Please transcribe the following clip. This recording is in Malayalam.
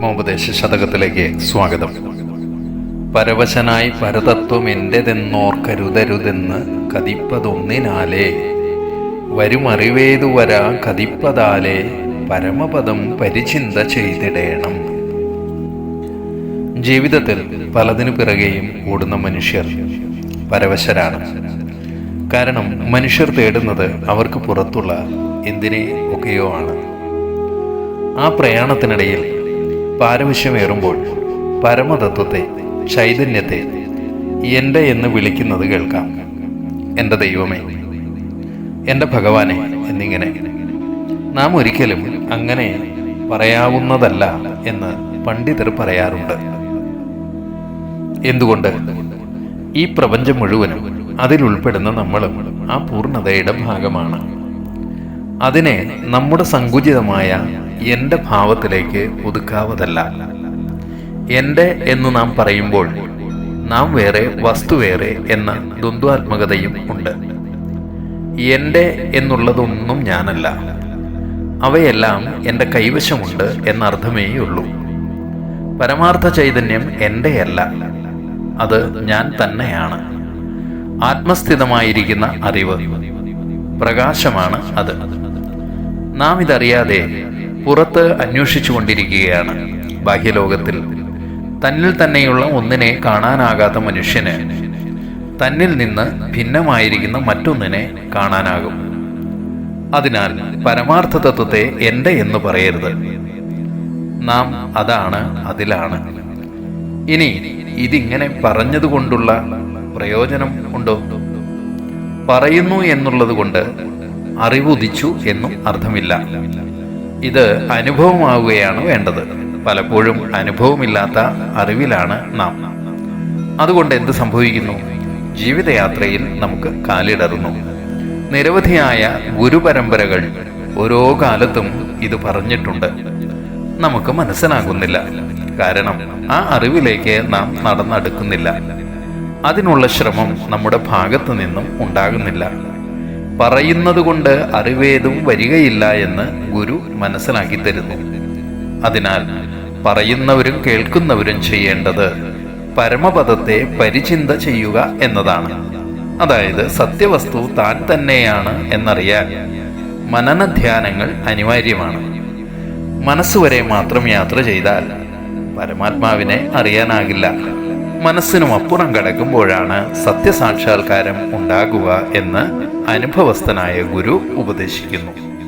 മോപദേശ ശതകത്തിലേക്ക് സ്വാഗതം. പരവശനായി പരതത്വം എന്റെതെന്നോർക്കരുതരുതെന്ന് കതിപ്പതൊന്നിനാലേ. വരുമറിവേതു വരാ കതിപ്പതാലേ പരമപദം പരിചിന്ത ചെയ്തിടേണം. ജീവിതത്തിൽ പലതിനു പിറകെയും ഓടുന്ന മനുഷ്യർ പരവശരാണ്. കാരണം മനുഷ്യർ തേടുന്നത് അവർക്ക് പുറത്തുള്ള എന്തിനെ ഒക്കെയോ ആണ്. ആ പ്രയാണത്തിനിടയിൽ പാരവശ്യമേറുമ്പോൾ പരമതത്വത്തെ ചൈതന്യത്തെ എന്റെ എന്ന് വിളിക്കുന്നത് കേൾക്കാം. എന്റെ ദൈവമേ എന്റെ ഭഗവാനെ എന്നിങ്ങനെ നാം ഒരിക്കലും അങ്ങനെ പറയാവുന്നതല്ല എന്ന് പണ്ഡിതർ പറയാറുണ്ട്. എന്തുകൊണ്ട്? ഈ പ്രപഞ്ചം മുഴുവനും അതിലുൾപ്പെടുന്ന നമ്മളും ആ പൂർണതയുടെ ഭാഗമാണ്. അതിനെ നമ്മുടെ സങ്കുചിതമായ എന്റെ ഭാവത്തിലേക്ക് ഒതുക്കാവതല്ല. എന്റെ എന്ന് നാം പറയുമ്പോൾ നാം വേറെ വസ്തു വേറെ എന്ന ദ്വന്ദ്വാത്മകതയും ഉണ്ട്. എന്റെ എന്നുള്ളതൊന്നും ഞാനല്ല. അവയെല്ലാം എന്റെ കൈവശമുണ്ട് എന്നർത്ഥമേയുള്ളൂ പരമാർത്ഥ ചൈതന്യം എന്റെയല്ല അത് ഞാൻ തന്നെയാണ്. ആത്മസ്ഥിതമായിരിക്കുന്ന അറിവ്. പ്രകാശമാണ് അത്. നാം ഇതറിയാതെ പുറത്ത് അന്വേഷിച്ചു കൊണ്ടിരിക്കുകയാണ് ബാഹ്യലോകത്തിൽ തന്നിൽ തന്നെയുള്ള ഒന്നിനെ കാണാനാകാത്ത മനുഷ്യന് തന്നിൽ നിന്ന് ഭിന്നമായിരിക്കുന്ന മറ്റൊന്നിനെ കാണാനാകും. അതിനാൽ പരമാർത്ഥ തത്വത്തെ എന്റെ എന്ന് പറയരുത്. നാം അതാണ് അതിലാണ്. ഇനി ഇതിങ്ങനെ പറഞ്ഞതുകൊണ്ടുള്ള പ്രയോജനം ഉണ്ടോ? പറയുന്നു എന്നുള്ളത് കൊണ്ട് അറിവുദിച്ചു എന്നും അർത്ഥമില്ല. ഇത് അനുഭവമാവുകയാണ് വേണ്ടത്. പലപ്പോഴും അനുഭവമില്ലാത്ത അറിവിലാണ് നാം. അതുകൊണ്ട് എന്ത് സംഭവിക്കുന്നു? ജീവിതയാത്രയിൽ നമുക്ക് കാലിടറുന്നു. നിരവധിയായ ഗുരുപരമ്പരകൾ ഓരോ കാലത്തും ഇത് പറഞ്ഞിട്ടുണ്ട്. നമുക്ക് മനസ്സിലാകുന്നില്ല. കാരണം ആ അറിവിലേക്ക് നാം നടന്നെടുക്കുന്നില്ല. അതിനുള്ള ശ്രമം നമ്മുടെ ഭാഗത്തു നിന്നും ഉണ്ടാകുന്നില്ല. പറയുന്നത് കൊണ്ട് അറിവേതും വരികയില്ല എന്ന് ഗുരു മനസ്സിലാക്കി തരുന്നു. അതിനാൽ പറയുന്നവരും കേൾക്കുന്നവരും ചെയ്യേണ്ടത് പരമപദത്തെ പരിചിന്ത ചെയ്യുക എന്നതാണ്. അതായത് സത്യവസ്തു താൻ തന്നെയാണ് എന്നറിയാൻ മനനധ്യാനങ്ങൾ അനിവാര്യമാണ്. മനസ്സുവരെ മാത്രം യാത്ര ചെയ്താൽ പരമാത്മാവിനെ അറിയാനാകില്ല. മനസ്സിനും അപ്പുറം കടക്കുമ്പോഴാണ് സത്യസാക്ഷാത്കാരം ഉണ്ടാകുക എന്ന് അനുഭവസ്ഥനായ ഗുരു ഉപദേശിക്കുന്നു.